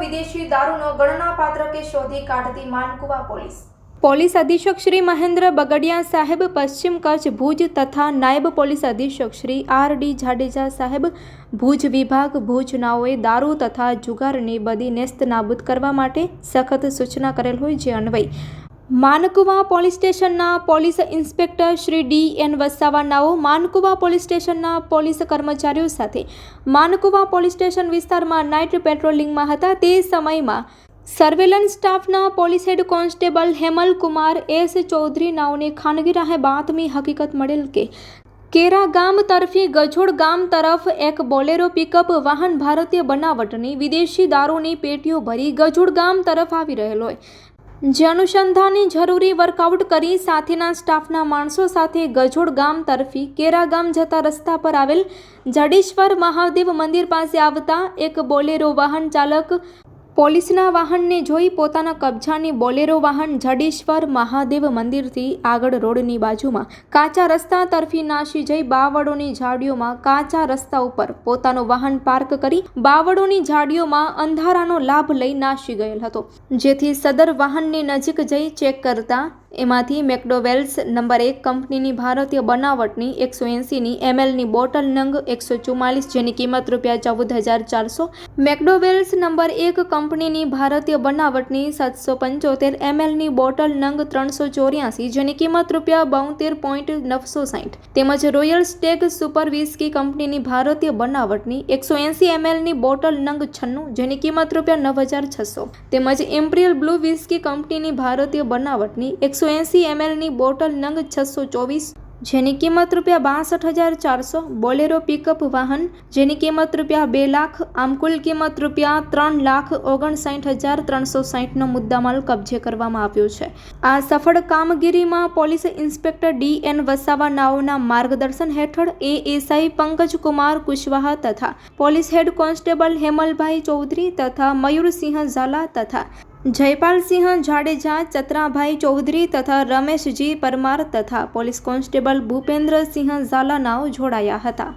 વિદેશી દારૂનો ગણનાપાત્ર કે શોધી કાઢતી માનકુવા પોલીસ. પોલીસ અધિક્ષક શ્રી મહેન્દ્ર બગડિયા સાહેબ, પશ્ચિમ કચ્છ ભુજ તથા નાયબ પોલીસ અધિક્ષક શ્રી આર ડી જાડેજા સાહેબ, ભુજ વિભાગ ભુજનાઓએ દારૂ તથા જુગારની બધી નેસ્ત નાબૂદ કરવા માટે સખત સૂચના કરેલ હોય જે અન્વયે માનકુવા પોલીસ સ્ટેશનના police inspector Shri D N વસાવાનાઓ Mankuva police સ્ટેશનના પોલીસ કર્મચારીઓ સાથે માનકુવા પોલીસ સ્ટેશન વિસ્તારમાં નાઇટ પેટ્રોલિંગમાં હતા. તે સમયમાં સર્વેલન્સ સ્ટાફના police head constable Hemal Kumar S Chaudhary નાઓને ખાનગી રાહે બાતમી હકીકત મળેલ કે કેરા ગામ તરફી ગજોડ ગામ તરફ એક બોલેરો પિકઅપ વાહન ભારતીય બનાવટની વિદેશી દારૂની પેટીઓ ભરી ગજોડ ગામ તરફ આવી રહેલો હોય. જે અનુસંધાને જરૂરી વર્કઆઉટ કરી સાથેના સ્ટાફના માણસો સાથે ગજોડ ગામ તરફી કેરા ગામ જતા રસ્તા પર આવેલ જડેશ્વર મહાદેવ મંદિર પાસે આવતા એક બોલેરો વાહન ચાલક પોલીસના વાહનને જોઈ પોતાના કબજાની બોલેરો વાહન જડેશ્વર મહાદેવ મંદિરથી આગળ રોડની બાજુમાં કાચા રસ્તા તરફી નાસી જઈ બાવળોની ઝાડીઓમાં કાચા રસ્તા ઉપર પોતાનું વાહન પાર્ક કરી બાવળોની ઝાડીઓમાં અંધારાનો લાભ લઈ નાસી ગયેલ હતો. જેથી સદર વાહનની નજીક જઈ ચેક કરતા એમાંથી મેકડોવેલ્સ નંબર એક કંપનીની ભારતીય બનાવટની એકસો એંસીની એમએલની બોટલ નંગ એકસો ચુમ્માલીસ જેની કિંમત રૂપિયા ચૌદ હજાર ચારસો, મેકડોવેલ્સ નંબર એક કંપનીની ભારતીય બનાવટની સાતસો પંચોતેર એમએલની બોટલ નંગ ત્રણસો ચોર્યાસી જેની કિંમત રૂપિયા બોતેર પોઈન્ટ નવસો સાઠ તેમજ રોયલ સ્ટેગ સુપર વિસ્કી કંપનીની ભારતીય બનાવટની એકસો એંસી એમએલની બોટલ નંગ છન્નું જેની કિંમત રૂપિયા નવ હજાર છસો, તેમજ એમ્પ્રિયલ બ્લુ વિસ્કી કંપનીની ભારતીય બનાવટની એકસો એંસી એમએલની બોટલ નંગ છસો ચોવીસ, જેની કિંમત રૂપિયા બાસઠ હજાર ચારસો, બોલેરો પિકઅપ વાહન, જેની કિંમત રૂપિયા બે લાખ, આમ કુલ કિંમત રૂપિયા ત્રણ લાખ ઓગણસાઠ હજાર ત્રણસો સાહીઠનો મુદ્દામાલ કબજે કરવામાં આવ્યો છે. આ સફળ કામગીરીમાં police inspector D N Vasava નાઓના માર્ગદર્શન હેઠળ એએસઆઈ પંકજ કુમાર કુશવાહા તથા police head constable Hemalbhai Chaudhary તથા મયુરસિંહ ઝાલા તથા જયપાલસિંહ જાડેજા ચતરાભાઈ ચૌધરી તથા રમેશજી પરમાર તથા પોલીસ કોન્સ્ટેબલ ભૂપેન્દ્રસિંહ ઝાલાનાઓ જોડાયા હતા.